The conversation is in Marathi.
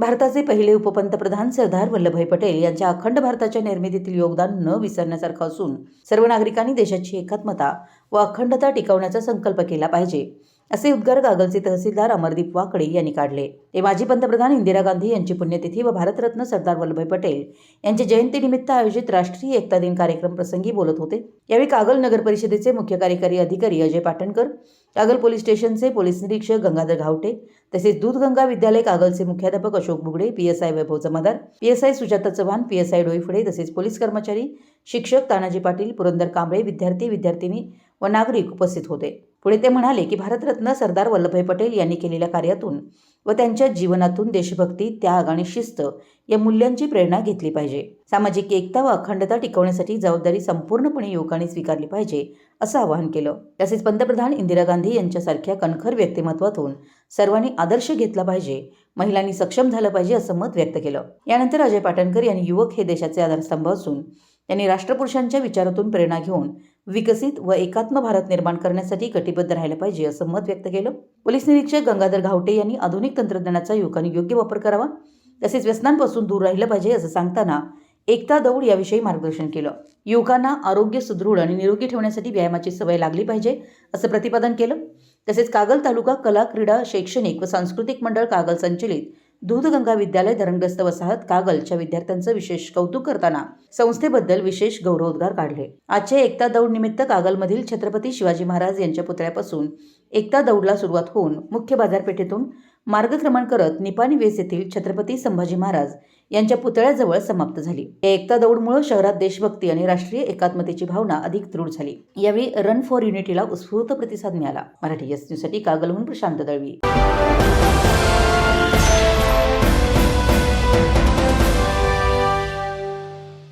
भारताचे पहिले उपपंतप्रधान सरदार वल्लभभाई पटेल यांच्या अखंड भारताच्या निर्मितीतील योगदान न विसरण्यासारखं असून सर्व नागरिकांनी देशाची एकात्मता व अखंडता टिकवण्याचा संकल्प केला पाहिजे. असे उद्गार कागलचे तहसीलदार अमरदीप वाकडे यांनी काढले. ते माजी पंतप्रधान इंदिरा गांधी यांची पुण्यतिथी व भारतरत्न सरदार वल्लभभाई पटेल यांच्या जयंतीनिमित्त आयोजित राष्ट्रीय एकता दिन कार्यक्रम प्रसंगी बोलत होते. यावेळी कागल नगर परिषदेचे मुख्य कार्यकारी अधिकारी अजय पाटणकर कागल पोलीस स्टेशनचे पोलीस निरीक्षक गंगाधर घावटे तसेच दूधगंगा विद्यालय कागलचे मुख्याध्यापक Ashok Bugade P S I Vaibhav Jamadar P S I Sujata Chavan P S I Doiphode तसेच पोलीस कर्मचारी शिक्षक तानाजी पाटील पुरंदर कांबळे विद्यार्थी विद्यार्थिनी व नागरिक उपस्थित होते. पुढे ते म्हणाले की भारतरत्न सरदार वल्लभभाई पटेल यांनी केलेल्या कार्यातून व त्यांच्या जीवनातून देशभक्ती त्याग आणि शिस्त या मूल्यांची प्रेरणा घेतली पाहिजे. सामाजिक एकता व अखंडता टिकवण्यासाठी जबाबदारी संपूर्णपणे युवकांनी स्वीकारली पाहिजे असं आवाहन केलं. तसेच पंतप्रधान इंदिरा गांधी यांच्यासारख्या कणखर व्यक्तिमत्वातून सर्वांनी आदर्श घेतला पाहिजे महिलांनी सक्षम झालं पाहिजे असं मत व्यक्त केलं. यानंतर अजय पाटणकर यांनी युवक हे देशाचे आधारस्तंभ असून यांनी राष्ट्रपुरुषांच्या विचारातून प्रेरणा घेऊन विकसित व एकात्म भारत निर्माण करण्यासाठी कटिबद्ध राहिलं पाहिजे असं मत व्यक्त केलं. पोलीस निरीक्षक गंगाधर घावटे यांनी आधुनिक तंत्रज्ञानाचा युवकांनी योग्य वापर करावा तसेच व्यसनांपासून दूर राहिलं पाहिजे असं सांगताना एकता दौड याविषयी मार्गदर्शन केलं. युवकांना आरोग्य सुदृढ आणि निरोगी ठेवण्यासाठी व्यायामाची सवय लागली पाहिजे असं प्रतिपादन केलं. तसेच कागल तालुका कला क्रीडा शैक्षणिक व सांस्कृतिक मंडळ कागल संचलित दूधगंगा विद्यालय धरणग्रस्त वसाहत कागलच्या विद्यार्थ्यांचं विशेष कौतुक करताना संस्थेबद्दल विशेष गौरवोद्गार काढले. आजच्या एकता दौड निमित्त कागलमधील छत्रपती शिवाजी महाराज यांच्या पुतळ्यापासून एकता दौडला सुरुवात होऊन मुख्य बाजारपेठेतून मार्गक्रमण करत निपाणी वेस येथील छत्रपती संभाजी महाराज यांच्या पुतळ्याजवळ समाप्त झाली. या एकता दौडमुळे शहरात देशभक्ती आणि राष्ट्रीय एकात्मतेची भावना अधिक दृढ झाली. यावेळी रन फॉर युनिटीला उत्स्फूर्त प्रतिसाद मिळाला. मराठी एस न्यूजसाठी कागलहून प्रशांत दळवी.